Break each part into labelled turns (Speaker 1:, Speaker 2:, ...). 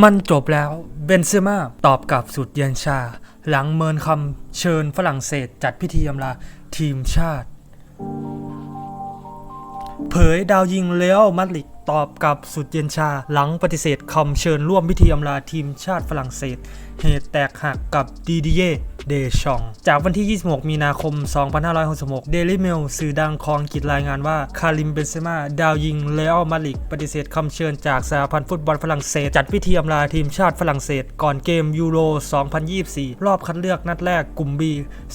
Speaker 1: มันจบแล้ว เบนเซม่าตอบกลับสุดเย็นชา หลังเมินคำเชิญฝรั่งเศสจัดพิธีอำลาทีมชาติ เผยดาวยิงเลโอมาดลิกตอบกลับสุดเย็นชา หลังปฏิเสธคำเชิญร่วมพิธีอำลาทีมชาติฝรั่งเศส เหตุแตกหักกับดีดีเย เดชอง จากวันที่ 26 มีนาคม 2566เดลิเมลสื่อดังของอังกฤษรายงานว่า คาริม เบนเซม่า ดาวยิง เลอมาดริดปฏิเสธคำเชิญจากสหพันธ์ฟุตบอลฝรั่งเศส จัดพิธีอำลาทีมชาติฝรั่งเศส ก่อนเกมยูโร 2024 รอบคัดเลือกนัดแรกกลุ่ม B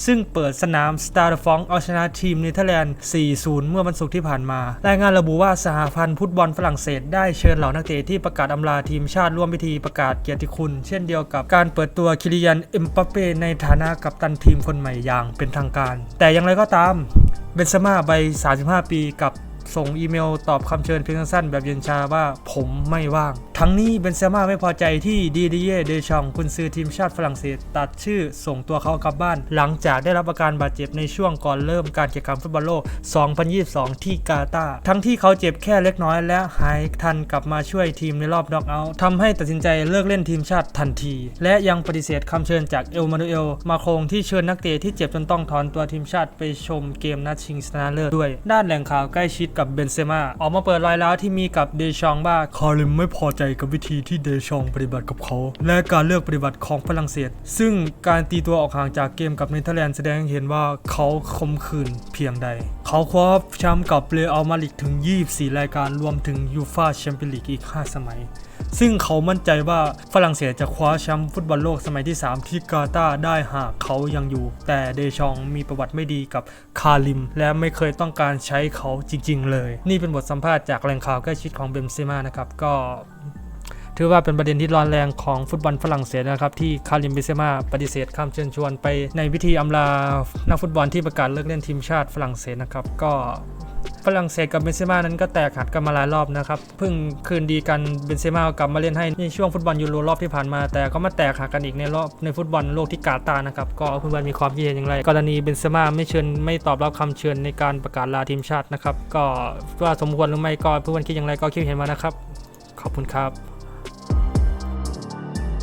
Speaker 1: ซึ่งเปิดสนามสตาร์ฟองเอาชนะทีมเนเธอร์แลนด์ 4-0 เมื่อวันศุกร์ที่ผ่านมา รายงานระบุว่าสหพันธ์ฟุตบอลฝรั่งเศส ได้เชิญเหล่านักเตะที่ประกาศอำลาทีมชาติร่วมพิธีประกาศเกียรติคุณ เช่นเดียวกับการเปิดตัวคิริยันเอ็มบัปเป้ในฐานะกับตันทีมคนใหม่อย่างเป็นทางการ แต่อย่างไรก็ตามเบนเซม่าใบ 35 ปีกับ ส่งอีเมลตอบคำเชิญเพียงสั้นแบบเย็นชาว่าผมไม่ว่าง ทั้งนี้เบนเซม่าไม่พอใจที่ดีดีเย่เดชองกุนซือทีมชาติฝรั่งเศส ตัดชื่อส่งตัวเขากลับบ้าน หลังจากได้รับอาการบาดเจ็บในช่วงก่อนเริ่มการแข่งขันฟุตบอลโลก 2022 ที่กาตาร์ทั้งที่เขาเจ็บแค่เล็กน้อยและหายทันกลับมาช่วยทีมในรอบน็อกเอาท์ทำให้ตัดสินใจเลิกเล่นทีมชาติทันที และยังปฏิเสธคำเชิญจากเอลมานูเอลมาโครงที่เชิญนักเตะที่เจ็บจนต้องถอนตัวทีมชาติไปชมเกมนัดชิงชนะเลิศด้วย ด้านแหล่งข่าวใกล้ชิดกับเบนเซม่าออกมาเปิดรอยร้าวที่มีกับเดชองบ้าคาริมไม่พอใจกับวิธีที่เดชองปฏิบัติกับเขา และการเลือกปฏิบัติของฝรั่งเศส ซึ่งการตีตัวออกห่างจากเกมกับเนเธอร์แลนด์แสดงให้เห็นว่าเขาคมขืนเพียงใด เขาคว้าแชมป์กับเรอัลมาดริดถึง 24 รายการรวมถึงยูฟาแชมเปี้ยนลีกอีก 5 สมัย ซึ่งเขามั่นใจว่าฝรั่งเศสจะคว้าแชมป์ฟุตบอลโลกสมัยที่ 3 ที่กาตาร์ได้หากเขายังอยู่ แต่เดชองมีประวัติไม่ดีกับคาริม และไม่เคยต้องการใช้เขาจริง ๆ เลย นี่เป็นบทสัมภาษณ์จากแหล่งข่าวใกล้ชิดของเบมเซม่านะครับก็ถือว่าเป็นประเด็นที่ร้อนแรงของฟุตบอลฝรั่งเศสนะครับ ที่คาริมเบเซม่าปฏิเสธคำเชิญชวนไปในพิธีอำลานักฟุตบอลที่ประกาศเลิกเล่นทีมชาติฝรั่งเศสนะครับ ก็ฝรั่งเศสกับเบนเซม่านั้นก็แตกหักกันมาหลายรอบนะครับเพิ่งคืนดีกันเบนเซม่ากลับมาเล่นให้ในช่วงฟุตบอลยูโรรอบที่ผ่านมา แต่ก็มาแตกหักกันอีกในรอบในฟุตบอลโลกที่กาตาร์นะครับก็เพื่อนมีความคิดเห็นอย่างไร กรณีเบนเซม่าไม่เชิญไม่ตอบรับคำเชิญในการประกาศลาทีมชาตินะครับก็ว่าสมควรหรือไม่ก็เพื่อนคิดอย่างไรก็คิดเห็นมานะครับ ขอบคุณครับ